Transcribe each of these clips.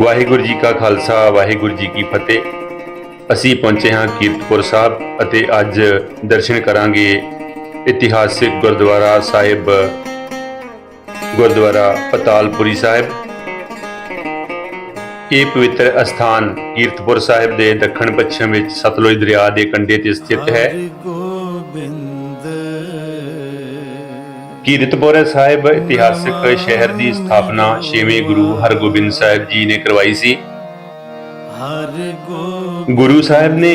ਵਾਹਿਗੁਰੂ ਜੀ ਕਾ ਖਾਲਸਾ, ਵਾਹਿਗੁਰੂ ਜੀ ਕੀ ਫਤਿਹ। ਅਸੀਂ ਪਹੁੰਚੇ ਹਾਂ ਕੀਰਤਪੁਰ ਸਾਹਿਬ ਅਤੇ ਅੱਜ ਦਰਸ਼ਨ ਕਰਾਂਗੇ ਇਤਿਹਾਸਿਕ ਗੁਰਦੁਆਰਾ ਸਾਹਿਬ, ਗੁਰਦੁਆਰਾ ਪਤਾਲਪੁਰੀ ਸਾਹਿਬ। ਇਹ ਪਵਿੱਤਰ ਅਸਥਾਨ ਕੀਰਤਪੁਰ ਸਾਹਿਬ ਦੇ ਦੱਖਣ ਪੱਛਮ ਵਿੱਚ ਸਤਲੁਜ ਦਰਿਆ ਦੇ ਕੰਢੇ ਤੇ ਸਥਿਤ ਹੈ। ਕੀਰਤਪੁਰ ਸਾਹਿਬ ਇਤਿਹਾਸਿਕ ਸ਼ਹਿਰ ਦੀ ਸਥਾਪਨਾ 6ਵੇਂ ਗੁਰੂ ਹਰਗੋਬਿੰਦ ਸਾਹਿਬ ਜੀ ਨੇ ਕਰਵਾਈ ਸੀ। ਗੁਰੂ ਸਾਹਿਬ ਨੇ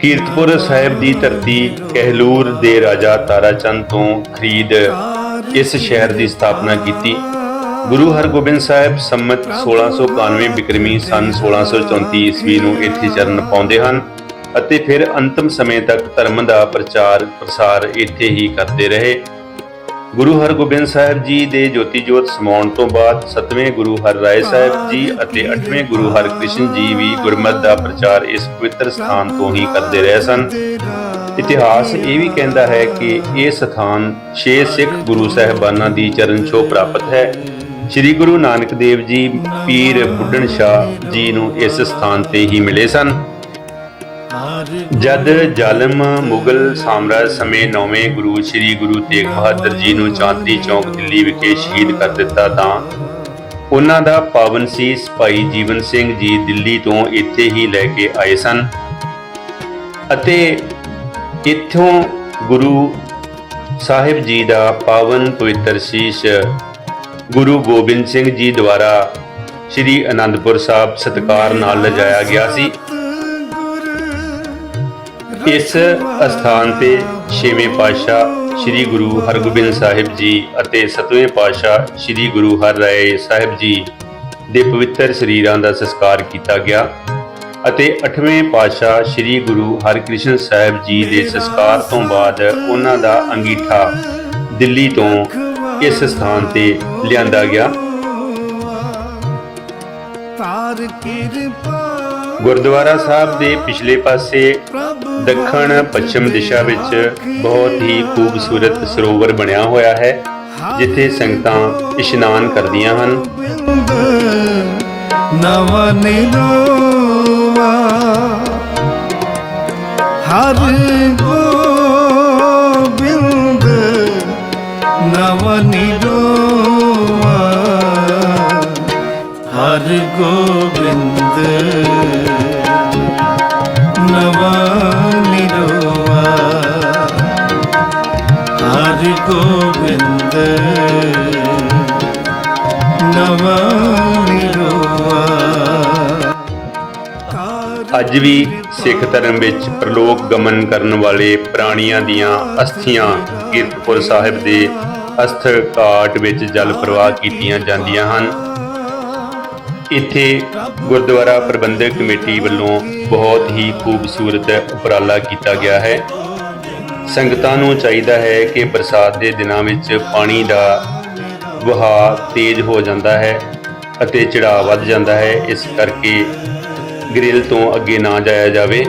ਕੀਰਤਪੁਰ ਸਾਹਿਬ ਦੀ ਧਰਤੀ ਕਹਿਲੂਰ ਦੇ ਰਾਜਾ ਤਾਰਾਚੰਦ ਤੋਂ ਖਰੀਦ ਇਸ ਸ਼ਹਿਰ ਦੀ ਸਥਾਪਨਾ ਕੀਤੀ। ਗੁਰੂ ਹਰਗੋਬਿੰਦ ਸਾਹਿਬ ਸੰਮਤ 1691 ਬਿਕਰਮੀ ਸਨ 1634 ਈਸਵੀ ਨੂੰ ਇੱਥੇ ਚਰਨ ਪਾਉਂਦੇ ਹਨ। ਅਤੇ ਫਿਰ ਅੰਤਮ ਸਮੇਂ ਤੱਕ ਧਰਮ ਦਾ ਪ੍ਰਚਾਰ ਪ੍ਰਸਾਰ ਇੱਥੇ ਹੀ ਕਰਦੇ ਰਹੇ। ਗੁਰੂ ਹਰਗੋਬਿੰਦ ਸਾਹਿਬ ਜੀ ਦੇ ਜੋਤੀ ਜੋਤ ਸਮਾਉਣ ਤੋਂ ਬਾਅਦ 7ਵੇਂ ਗੁਰੂ ਹਰਰਾਏ ਸਾਹਿਬ ਜੀ ਅਤੇ 8ਵੇਂ ਗੁਰੂ ਹਰਕ੍ਰਿਸ਼ਨ ਜੀ ਵੀ ਗੁਰਮਤਿ ਦਾ ਪ੍ਰਚਾਰ ਇਸ ਪਵਿੱਤਰ ਸਥਾਨ ਤੋਂ ਹੀ ਕਰਦੇ ਰਹੇ ਸਨ। ਇਤਿਹਾਸ ਇਹ ਵੀ ਕਹਿੰਦਾ ਹੈ ਕਿ ਇਹ ਸਥਾਨ 6 ਸਿੱਖ ਗੁਰੂ ਸਾਹਿਬਾਨਾਂ ਦੀ ਚਰਨ ਛੋਹ ਪ੍ਰਾਪਤ ਹੈ। ਸ੍ਰੀ ਗੁਰੂ ਨਾਨਕ ਦੇਵ ਜੀ ਪੀਰ ਬੁੱਢਣ ਸ਼ਾਹ ਜੀ ਨੂੰ ਇਸ ਸਥਾਨ ਤੇ ਹੀ ਮਿਲੇ ਸਨ। ਹਰਿ ਜਦ ਜ਼ਾਲਮ ਮੁਗਲ ਸਾਮਰਾਜ ਸਮੇਂ ਨੌਵੇਂ ਗੁਰੂ ਸ੍ਰੀ ਗੁਰੂ ਤੇਗ ਬਹਾਦਰ ਜੀ ਨੂੰ ਚਾਂਦਨੀ ਚੌਕ ਦਿੱਲੀ ਵਿਖੇ ਸ਼ਹੀਦ ਕਰ ਦਿੱਤਾ ਤਾਂ ਉਹਨਾਂ ਦਾ ਪਾਵਨ ਸੀਸ ਭਾਈ ਜੀਵਨ ਸਿੰਘ ਜੀ ਦਿੱਲੀ ਤੋਂ ਇੱਥੇ ਹੀ ਲੈ ਕੇ ਆਏ ਸਨ ਅਤੇ ਇੱਥੋਂ ਗੁਰੂ ਸਾਹਿਬ ਜੀ ਦਾ ਪਾਵਨ ਪਵਿੱਤਰ ਸੀਸ ਗੁਰੂ ਗੋਬਿੰਦ ਸਿੰਘ ਜੀ ਦੁਆਰਾ ਸ੍ਰੀ ਅਨੰਦਪੁਰ ਸਾਹਿਬ ਸਤਕਾਰ ਨਾਲ ਲਿਜਾਇਆ ਗਿਆ ਸੀ। ਇਸ ਅਸਥਾਨ ਤੇ ਛੇਵੇਂ ਪਾਤਸ਼ਾਹ ਸ੍ਰੀ ਗੁਰੂ ਹਰਗੋਬਿੰਦ ਸਾਹਿਬ ਜੀ ਅਤੇ ਸਤਵੇਂ ਪਾਤਸ਼ਾਹ ਸ੍ਰੀ ਗੁਰੂ ਹਰਰਾਏ ਸਾਹਿਬ ਜੀ ਦੇ ਪਵਿੱਤਰ ਸਰੀਰਾਂ ਦਾ ਸੰਸਕਾਰ ਕੀਤਾ ਗਿਆ ਅਤੇ 8ਵੇਂ ਪਾਤਸ਼ਾਹ ਸ੍ਰੀ ਗੁਰੂ ਹਰਿਕ੍ਰਿਸ਼ਨ ਸਾਹਿਬ ਜੀ ਦੇ ਸੰਸਕਾਰ ਤੋਂ ਬਾਅਦ ਉਹਨਾਂ ਦਾ ਅੰਗੀਠਾ ਦਿੱਲੀ ਤੋਂ ਇਸ ਸਥਾਨ ਤੇ ਲਿਆਂਦਾ ਗਿਆ। ਤਾਰ ਕਿਰਪਾ ਗੁਰਦੁਆਰਾ ਸਾਹਿਬ ਦੇ ਪਿਛਲੇ ਪਾਸੇ ਦੱਖਣ ਪੱਛਮ ਦਿਸ਼ਾ ਵਿੱਚ ਬਹੁਤ ਹੀ ਖੂਬਸੂਰਤ ਸਰੋਵਰ ਬਣਿਆ ਹੋਇਆ ਹੈ, ਜਿੱਥੇ ਸੰਗਤਾਂ ਇਸ਼ਨਾਨ ਕਰਦੀਆਂ ਹਨ। ਨਵ ਨਿਰੋਵਾ ਹਰਿ ਗੋਬਿੰਦ ਨਵ ਨਿਰੋਵਾ ਹਰਿ ਗੋਬਿੰਦ ਹਰਿ ਗੋਬਿੰਦ ਨਵ ਨਿਰੋਵਾ ਅੱਜ ਵੀ ਸਿੱਖ ਧਰਮ ਵਿੱਚ ਪ੍ਰਲੋਕ ਗਮਨ ਕਰਨ ਵਾਲੇ ਪ੍ਰਾਣੀਆਂ ਦੀਆਂ ਅਸਥੀਆਂ ਕੀਰਤਪੁਰ ਸਾਹਿਬ ਦੇ ਅਸਥ ਘਾਟ ਵਿੱਚ ਜਲ ਪ੍ਰਵਾਹ ਕੀਤੀਆਂ ਜਾਂਦੀਆਂ ਹਨ। ਇੱਥੇ ਗੁਰਦੁਆਰਾ ਪ੍ਰਬੰਧਕ ਕਮੇਟੀ ਵੱਲੋਂ ਬਹੁਤ ਹੀ ਖੂਬਸੂਰਤ ਉਪਰਾਲਾ ਕੀਤਾ ਗਿਆ ਹੈ। ਸੰਗਤਾਂ ਨੂੰ ਚਾਹੀਦਾ ਹੈ ਕਿ ਬਰਸਾਤ ਦੇ ਦਿਨਾਂ ਵਿੱਚ ਪਾਣੀ ਦਾ ਵਹਾਅ ਤੇਜ਼ ਹੋ ਜਾਂਦਾ ਹੈ ਅਤੇ ਚੜਾਅ ਵੱਧ ਜਾਂਦਾ ਹੈ। ਇਸ ਕਰਕੇ ਗ੍ਰਿਲ ਤੋਂ ਅੱਗੇ ਨਾ ਜਾਇਆ ਜਾਵੇ।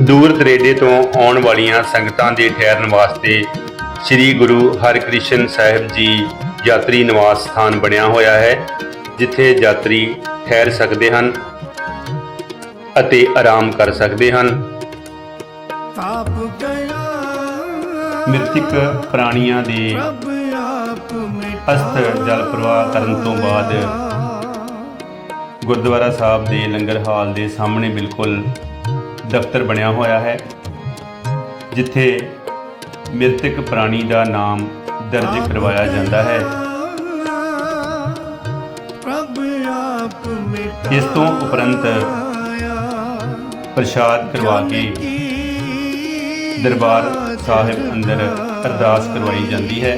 ਦੂਰ ਦਰੇਡੇ ਤੋਂ ਆਉਣ ਵਾਲੀਆਂ ਸੰਗਤਾਂ ਦੇ ਠਹਿਰਨ ਵਾਸਤੇ ਸ੍ਰੀ ਗੁਰੂ ਹਰਿਕ੍ਰਿਸ਼ਨ ਸਾਹਿਬ ਜੀ ਯਾਤਰੀ ਨਿਵਾਸ ਸਥਾਨ ਬਣਿਆ ਹੋਇਆ ਹੈ, ਜਿੱਥੇ ਯਾਤਰੀ ਠਹਿਰ ਸਕਦੇ ਹਨ। ਅਤੇ ਆਰਾਮ ਕਰ ਸਕਦੇ ਹਨ। ਤਾਪ ਗਿਆ ਮ੍ਰਿਤਕ ਪ੍ਰਾਣੀਆਂ ਦੇ ਪ੍ਰਭ ਆਪ ਮਿਟਾ ਅਸਥ ਜਲ ਪ੍ਰਵਾਹ ਕਰਨ ਤੋਂ ਬਾਅਦ ਗੁਰਦੁਆਰਾ ਸਾਹਿਬ ਦੇ ਲੰਗਰ ਹਾਲ ਦੇ ਸਾਹਮਣੇ ਬਿਲਕੁਲ ਦਫ਼ਤਰ ਬਣਿਆ ਹੋਇਆ ਹੈ ਜਿੱਥੇ ਮ੍ਰਿਤਕ ਪ੍ਰਾਣੀ ਦਾ ਨਾਮ ਦਰਜ ਕਰਵਾਇਆ ਜਾਂਦਾ ਹੈ। ਇਸ ਤੋਂ ਉਪਰੰਤ ਪ੍ਰਸ਼ਾਦ ਕਰਵਾ ਕੇ ਦਰਬਾਰ ਸਾਹਿਬ ਅੰਦਰ ਅਰਦਾਸ ਕਰਵਾਈ ਜਾਂਦੀ ਹੈ।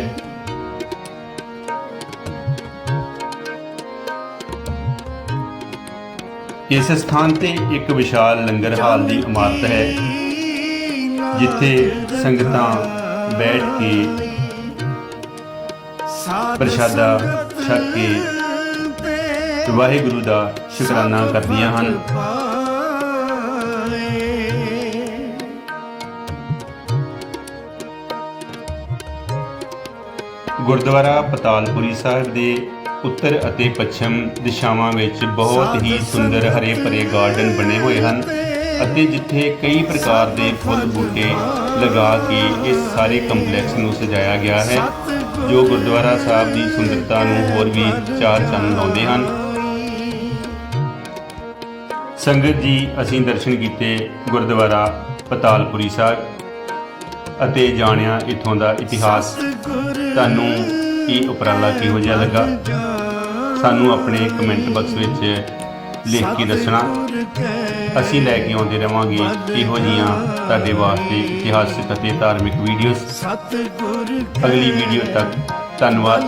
ਇਸ ਸਥਾਨ ਤੇ ਇੱਕ ਵਿਸ਼ਾਲ ਲੰਗਰ ਹਾਲ ਦੀ ਇਮਾਰਤ ਹੈ, ਜਿੱਥੇ ਸੰਗਤਾਂ ਬੈਠ ਕੇ ਪ੍ਰਸ਼ਾਦਾ ਛਕ ਕੇ ਵਾਹਿਗੁਰੂ ਦਾ ਸ਼ੁਕਰਾਨਾ ਕਰਦੀਆਂ ਹਨ। ਗੁਰਦੁਆਰਾ ਪਤਾਲਪੁਰੀ ਸਾਹਿਬ ਦੇ ਉੱਤਰ ਅਤੇ ਪੱਛਮ ਦਿਸ਼ਾਵਾਂ ਵਿੱਚ ਬਹੁਤ ਹੀ ਸੁੰਦਰ ਹਰੇ ਭਰੇ ਗਾਰਡਨ ਬਣੇ ਹੋਏ ਹਨ ਅਤੇ ਜਿੱਥੇ ਕਈ ਪ੍ਰਕਾਰ ਦੇ ਫੁੱਲ ਬੂਟੇ ਲਗਾ ਕੇ ਇਸ ਸਾਰੇ ਕੰਪਲੈਕਸ ਨੂੰ ਸਜਾਇਆ ਗਿਆ ਹੈ ਜੋ ਗੁਰਦੁਆਰਾ ਸਾਹਿਬ ਦੀ ਸੁੰਦਰਤਾ ਨੂੰ ਹੋਰ ਵੀ ਚਾਰ ਚੰਨ ਲਾਉਂਦੇ ਹਨ। ਸੰਗਤ ਜੀ ਅਸੀਂ ਦਰਸ਼ਨ ਕੀਤੇ ਗੁਰਦੁਆਰਾ ਪਤਾਲਪੁਰੀ ਸਾਹਿਬ। ਅਤੇ ਜਾਣਿਆ ਇਥੋਂ ਦਾ ਇਤਿਹਾਸ। ਤੁਹਾਨੂੰ ਇਹ ਉਪਰਾਲਾ ਕਿਹੋ ਜਿਹਾ ਲੱਗਾ? ਸਾਨੂੰ ਆਪਣੇ ਕਮੈਂਟ ਬਾਕਸ ਵਿੱਚ ਲਿਖ ਕੇ ਦੱਸਣਾ। ਅਸੀਂ ਲੈ ਕੇ ਆਉਂਦੇ ਰਵਾਂਗੇ ਇਹੋ ਜੀਆਂ ਤੁਹਾਡੇ ਵਾਸਤੇ ਇਤਿਹਾਸਿਕ ਅਤੇ ਧਾਰਮਿਕ ਵੀਡੀਓਜ਼ ਅਗਲੀ ਵੀਡੀਓ ਤੱਕ ਧੰਨਵਾਦ।